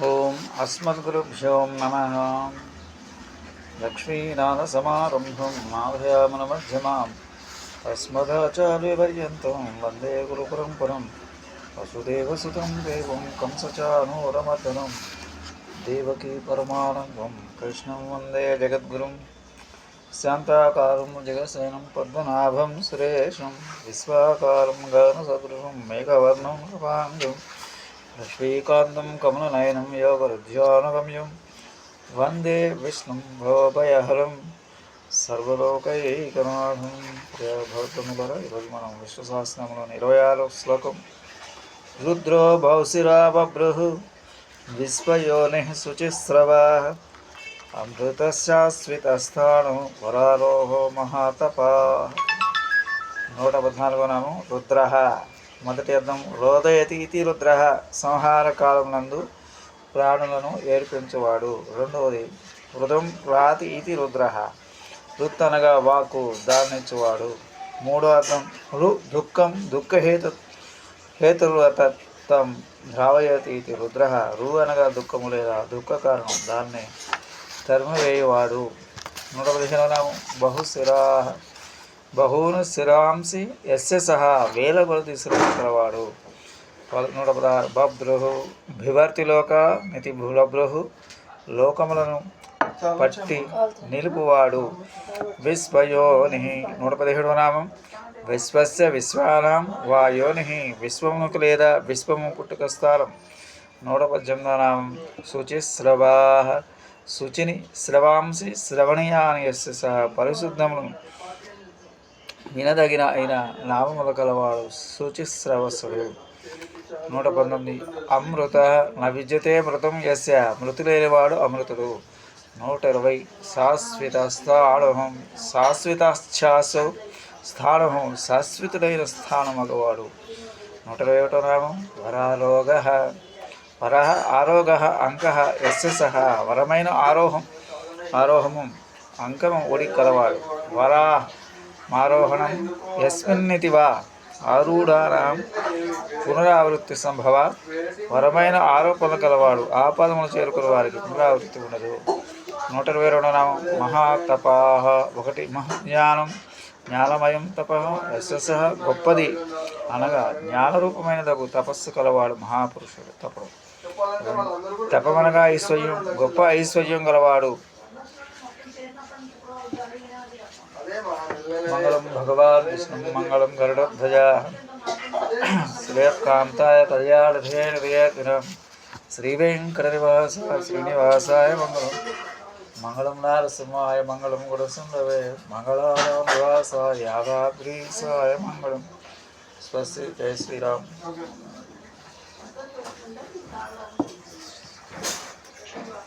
ఓం అస్మద్గురుభ్యో నమ. లక్ష్మీనాథసమారంభం మాధయామనమధ్యమాం. అస్మదాచార్యపర్యంతం వందే గురుపరంపరం. వసుదేవసుతం దేవం కంసచానూరమర్దనం. దేవకీ పరమానందం. కృష్ణం వందే జగద్గురుం. శాంతాకారం జగసేనం పద్మనాభం సురేశం. విశ్వాకారం గానసదృశం మేఘవర్ణం కృపాంగం శ్రీకాంతం కమలనయనం యోగరుధ్యానగమ్యం వందే విష్ణుం భవభయహరం సర్వలోకైకనాథం. భగవతములర ఈరోజు మనం విష్ణు సహస్రంలోని ఇరవై ఆరో శ్లోకం. రుద్రో భౌసిరా బభ్రుః విశ్వయోని శుచిస్రవా. అమృతశాశ్వితస్థాను వరారోహో మహాతప. నూట పద్నాలుగో నామం రుద్ర. మొదటి అర్థం రోదయతి ఇతి రుద్ర సంహార కాలమునందు నందు ప్రాణులను ఏర్పించువాడు. రెండవది హృదం రాతి ఇతి రుద్ర రుత్ అనగా వాకు దాన్నిచ్చువాడు. మూడో అర్థం రు దుఃఖం దుఃఖహేతు తత్వం ద్రావయతి ఇది రుద్ర రు అనగా దుఃఖము లేదా దుఃఖ కారణం దాన్ని తరిమివేయవాడు. నూట పదిహేనవ బహుశిరా బహూను శిరాంసి ఎస్య సహా వేల కొలది శిరము నూట పదహారు బభ్రుహు బిభర్తిలోక మితి భూలభ్రుహు లోకములను పట్టి నిలుపువాడు. విశ్వయోని నూట పదిహేడవ నామం. విశ్వస్య విశ్వానాం వా యోని లేదా విశ్వము పుట్టుక స్థానం. నూట పద్దెనిమిదవ నామం. శుచిస్రవా శుచిని శ్రవాంసి శ్రవణీయాని ఎస్ సహా పరిశుద్ధములను వినదగిన అయిన నామములు కలవాడు శుచిశ్రవసుడు నూట పంతొమ్మిది. అమృత న విద్యతే మృతం యస్య. మృతి లేనివాడు అమృతుడు. నూట ఇరవై. శాశ్వత స్థాణం శాశ్వతాశ్చాసు స్థానము. శాశ్వతుడైన స్థానం నూట ఇరవై ఒకటో నామం. వరారోగ. వర ఆరోగ. అంక యస్య సహ. వరమైన ఆరోహం. ఆరోహము. అంకము ఒడి కలవాడు వరా ఆరోహణం యస్మిన్నితి వా ఆరూఢానాం పునరావృత్తి సంభవ. వరమైన ఆరోపణలు కలవాడు ఆపదములు చేరుకున్న వారికి పునరావృత్తి ఉండదు. నూట ఇరవై రెండు నామం మహాతపాహ ఒకటి మహాజ్ఞానం జ్ఞానమయం తప యశస్స గొప్పది. అనగా జ్ఞానరూపమైనదగు తపస్సు కలవాడు మహాపురుషుడు తపడు తపమనగా ఐశ్వర్యం గొప్ప ఐశ్వర్యం గలవాడు మంగళం భగవాన్ విష్ణు మంగళం గరుడధ్వజ శ్రేయకాంతాయ కళ్యాణధేయం శ్రీ వెంకటనివాస శ్రీనివాసాయ మంగళం మంగళం నారసింహాయ మంగళం గుడసుందవే మంగళాయ నివాసాయ మంగళం స్వస్తి జయ శ్రీరామ్